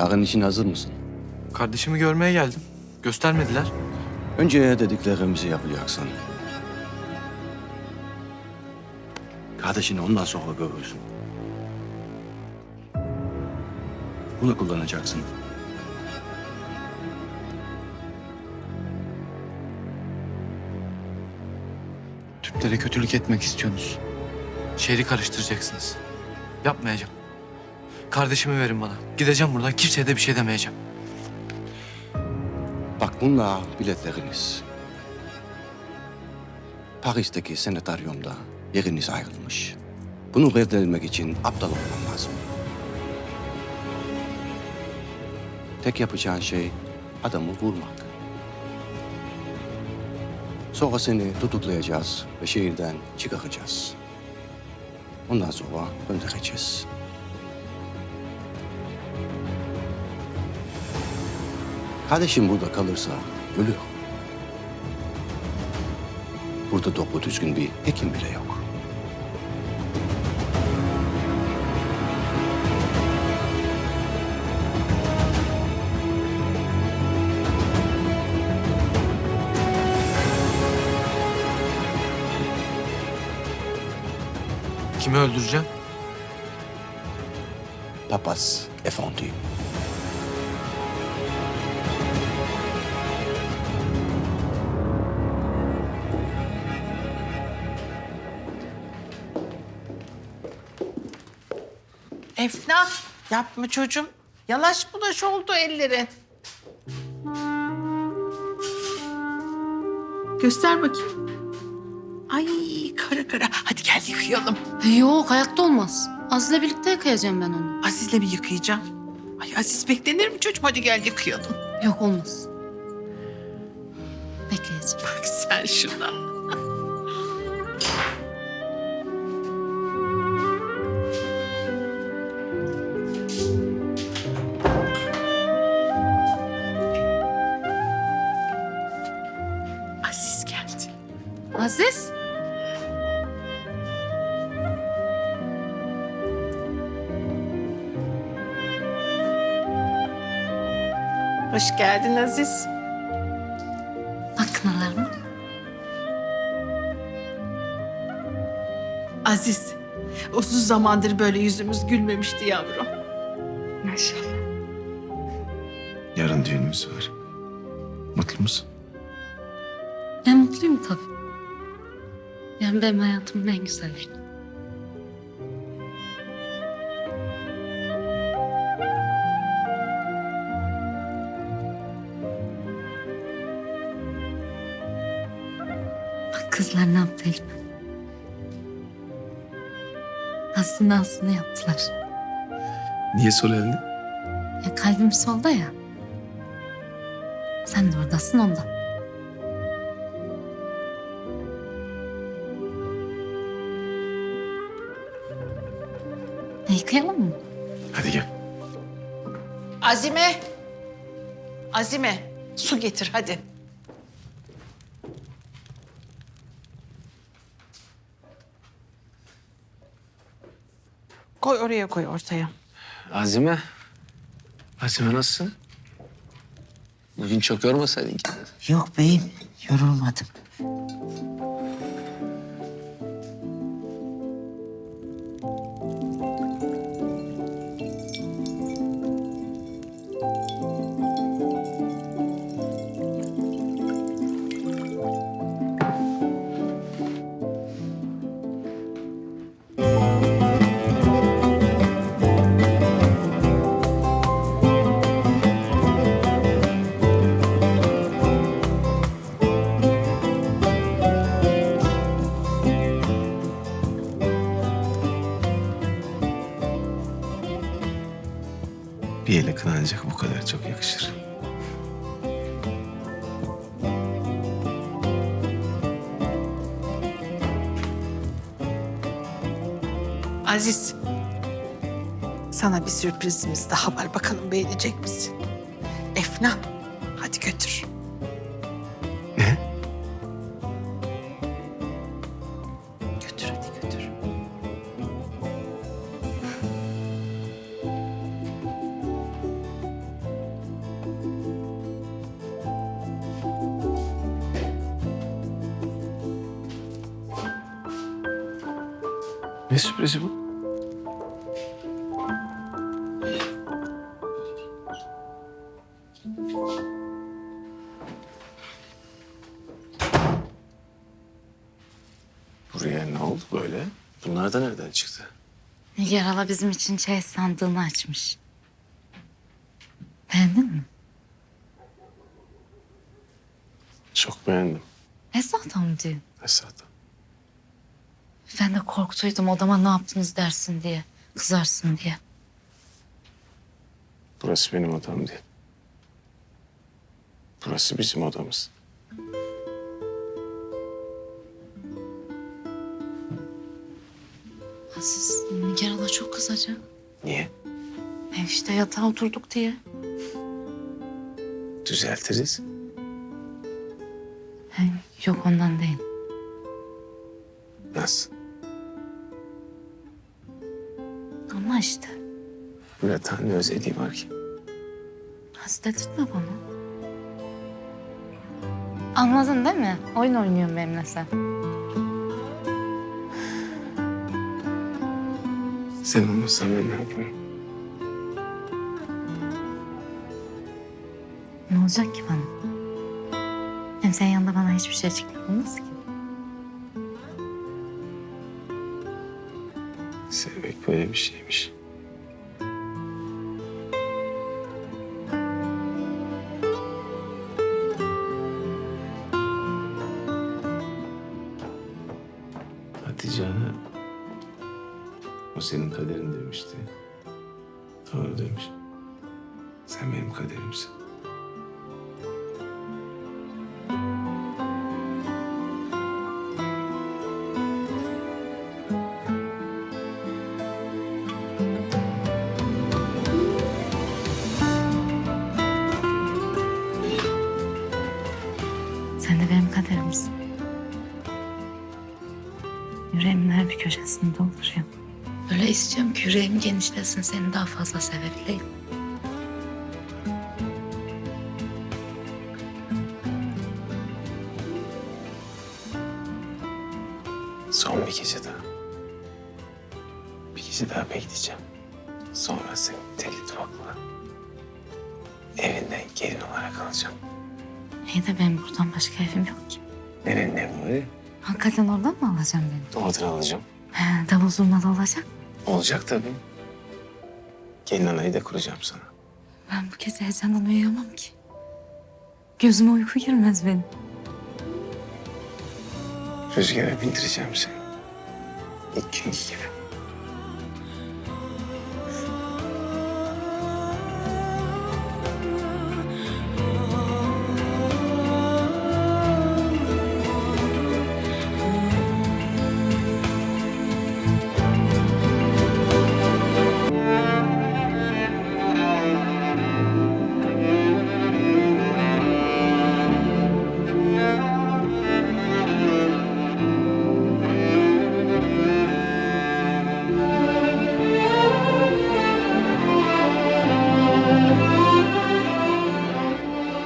Yarın için hazır mısın? Kardeşimi görmeye geldim. Göstermediler. Önce dediklerimizi yapacaksın. Kardeşini ondan sonra görürsün. Bunu kullanacaksın. Türklere kötülük etmek istiyorsunuz. Şehri karıştıracaksınız. Yapmayacağım. Kardeşimi verin bana. Gideceğim buradan. Kimseye de bir şey demeyeceğim. Bak bunlar biletleriniz. Paris'teki senetaryumda yeriniz ayrılmış. Bunu reddedilmek için aptal olman lazım. Tek yapacağın şey adamı vurmak. Sonra seni tutuklayacağız ve şehirden çıkaracağız. Ondan sonra göndereceğiz. Kardeşim burada kalırsa ölür. Burada doğru düzgün bir hekim bile yok. Kimi öldüreceğim? Papaz efendi. Efnan yapma çocuğum. Yalaş bulaş oldu ellerin. Göster bakayım. Ay kara kara. Hadi gel yıkayalım. Yok hayatta olmaz. Aziz'le birlikte yıkayacağım ben onu. Aziz'le mi yıkayacağım? Ay Aziz beklenir mi çocuğum? Hadi gel yıkayalım. Yok olmaz. Bekleyeceğim. Bak sen şuna. Aziz. Hoş geldin Aziz. Bak kınalarıma. Aziz, uzun zamandır böyle yüzümüz gülmemişti yavrum. Maşallah. Yarın düğünümüz var. Mutlu musun? Ben mutluyum tabii. Yani benim hayatımın en güzel günü. Bak kızlar ne yaptı elime. Aslında aslında yaptılar. Niye sol elini? Ya kalbim solda ya. Sen de oradasın ondan. Yıkayalım mı? Hadi gel. Azime. Azime, su getir hadi. Koy oraya koy ortaya. Azime. Azime nasılsın? Bugün çok yormasaydın kendini. Yok beyim, yorulmadım. Kınanacak bu kadar çok yakışır. Aziz. Sana bir sürprizimiz daha var. Bakalım beğenecek misin? Efnan, Ne sürprizi bu? Buraya ne oldu böyle? Bunlar da nereden çıktı? Nigar hala bizim için çay sandığını açmış. Beğendin mi? Çok beğendim Esat mı diyor? Esat. Ben de korktuydum odama ne yaptınız dersin diye. Kızarsın diye. Burası benim odam değil. Burası bizim odamız. Ha siz Nigar hala çok kızacak. Niye? E işte yatağa oturduk diye. Düzeltiriz. He, yok ondan değil. Nasıl? Ama işte. Murat ne özelliği var ki? Hastetme bana. Anladın değil mi? Oyun oynuyorsun benimle sen. Sen olmasan ben ne yaparım? Ne olacak ki bana? Hem senin yanında bana hiçbir şey çıkmaz ki. Böyle bir şeymiş. Hatice Ana, o senin kaderin demişti. Doğru demiş. Sen benim kaderimsin. Yüreğimin her bir köşesinde olur ya. Öyle istiyorum ki yüreğim genişlesin, seni daha fazla sevebileyim. Son bir gece daha. Bir gece daha bekleyeceğim. Sonra senin deli duvakla evinden gelin olarak alacağım. İyi de benim buradan başka evim yok ki. Nerenin evi var ya? Hakikaten oradan mı alacaksın beni? Oradan alacağım. He, davul zurna da olacak. Olacak tabii. Gelin anayı da kuracağım sana. Ben bu gece heyecandan uyuyamam ki. Gözüme uyku girmez benim. Rüzgara bindireceğim seni. İlk günkü gibi.